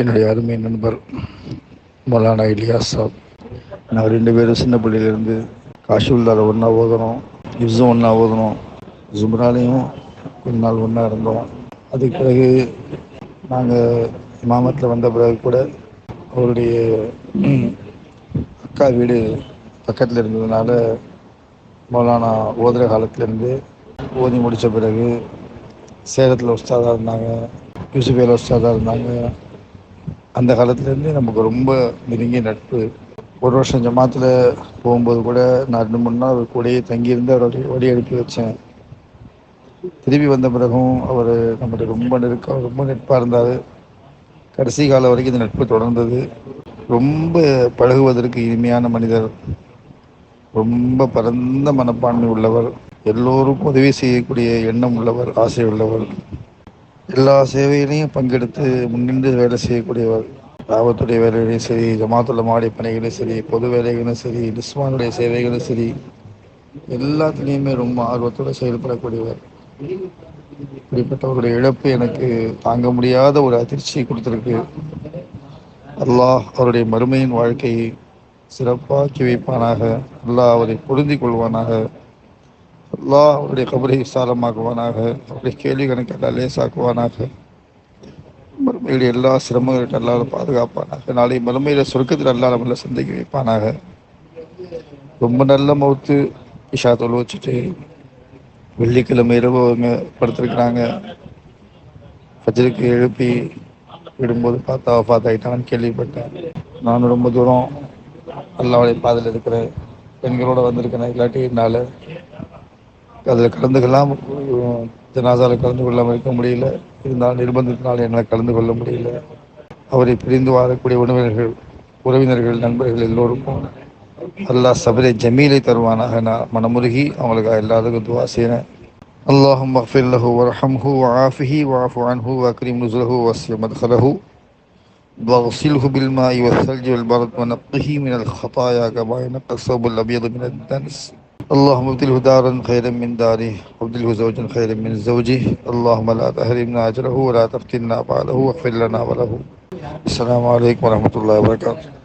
என்னுடைய அருமை நண்பர் மௌலானா இலியாஸ் சாப். நாங்கள் ரெண்டு பேரும் சின்ன பிள்ளையிலேருந்து காஷுல்தால் ஒன்றா ஓதணும் இப்ஸும் ஒன்றா ஓதணும் ஜும்ராலையும் கொஞ்ச நாள் ஒன்றா இருந்தோம். அதுக்கு பிறகு நாங்கள் இமாமத்தில் வந்த பிறகு கூட அவருடைய அக்கா வீடு பக்கத்தில் இருந்ததுனால மௌலானா ஓதுற காலத்துலேருந்து ஓதி முடித்த பிறகு சேலத்தில் உஸ்தாதாக இருந்தாங்க யூசுஃபேல உஸ்தாதாக இருந்தாங்க அந்த காலத்துலேருந்து நமக்கு ரொம்ப நெருங்கிய நட்பு. ஒரு வருஷம் ஜமாத்தில் போகும்போது கூட நான் ரெண்டு மூணு நாள் அவர் கூடயே தங்கியிருந்து அவருடைய வழி அனுப்பி வச்சேன். திரும்பி வந்த பிறகும் அவர் நம்மகிட்ட ரொம்ப நெருக்கம் ரொம்ப நட்பாக இருந்தார். கடைசி காலம் வரைக்கும் இந்த நட்பு தொடர்ந்தது. ரொம்ப பழகுவதற்கு இனிமையான மனிதர். ரொம்ப பரந்த மனப்பான்மை உள்ளவர். எல்லோருக்கும் உதவி செய்யக்கூடிய எண்ணம் உள்ளவர் ஆசை உள்ளவர். எல்லா சேவையிலையும் பங்கெடுத்து முன்னின்று வேலை செய்யக்கூடியவர். ராபத்துடைய வேலைகளையும் சரி ஜமாத்துள்ள மாடி பணிகளும் சரி பொது வேலைகளும் சரி நிஸ்மானுடைய சேவைகளும் சரி எல்லாத்துலேயுமே ரொம்ப ஆர்வத்தோடு செயல்படக்கூடியவர். இப்படிப்பட்டவருடைய இழப்பு எனக்கு தாங்க முடியாத ஒரு அதிர்ச்சியை கொடுத்துருக்கு. அல்லாஹ் அவருடைய மறுமையின் வாழ்க்கையை சிறப்பாக்கி வைப்பானாக அல்லாஹ் அவரை பொருந்தி கொள்வானாக. அல்லா அவருடைய கபரை விசாலமாக்குவானாக அவருடைய கேள்வி கணக்கெல்லாம் லேசாக்குவானாக. மறுமையுடைய எல்லா சிரமங்கள்ட்ட அல்லாத பாதுகாப்பானாக. நாளை மறுமையில சொர்க்கத்தில் அல்லா நம்மள சந்திக்க வைப்பானாக. ரொம்ப நல்ல மௌத்து இஷா தொழு வச்சுட்டு வெள்ளிக்கிழமை இரவு அவங்க படுத்திருக்கிறாங்க. ஃபஜருக்கு எழுப்பி விடும்போது பார்த்தா பார்த்தாயிட்டாங்கன்னு கேள்விப்பட்டேன். நான் ரொம்ப தூரம் அல்லாவுடைய பாதையில் இருக்கிறேன். பெண்களோட வந்திருக்கிறேன் இல்லாட்டி என்னால் அதில் கலந்துக்கலாம் ஜனாசாவில் கலந்து கொள்ளாமல் இருக்க முடியல இருந்தாலும் நிர்பந்தத்தினால் என்னால் கலந்து கொள்ள முடியல அவரை பிரிந்து வாழக்கூடிய உறவினர்கள் உறவினர்கள் நண்பர்கள் எல்லோருக்கும் அல்லாஹ் சபரை ஜமீலை தருவானாக நான் மனமுருகி அவங்களுக்கு எல்லாத்துக்கும் துவா செய்கிறேன் اللهم اغفر له وارحمه وعافه واعف عنه واكرم نزله واسع مدخله واغسله بالماء والثلج والبرد ونقه من الخطايا كما ينقى الثوب الابيض من الدنس اللهم ابدله دارا خيرا من داره، وابدله زوجا خيرا من زوجه. اللهم لا تحرمنا اجره ولا تفتنا بعده، واغفر لنا وله. السلام علیکم ورحمه اللہ وبرکاتہ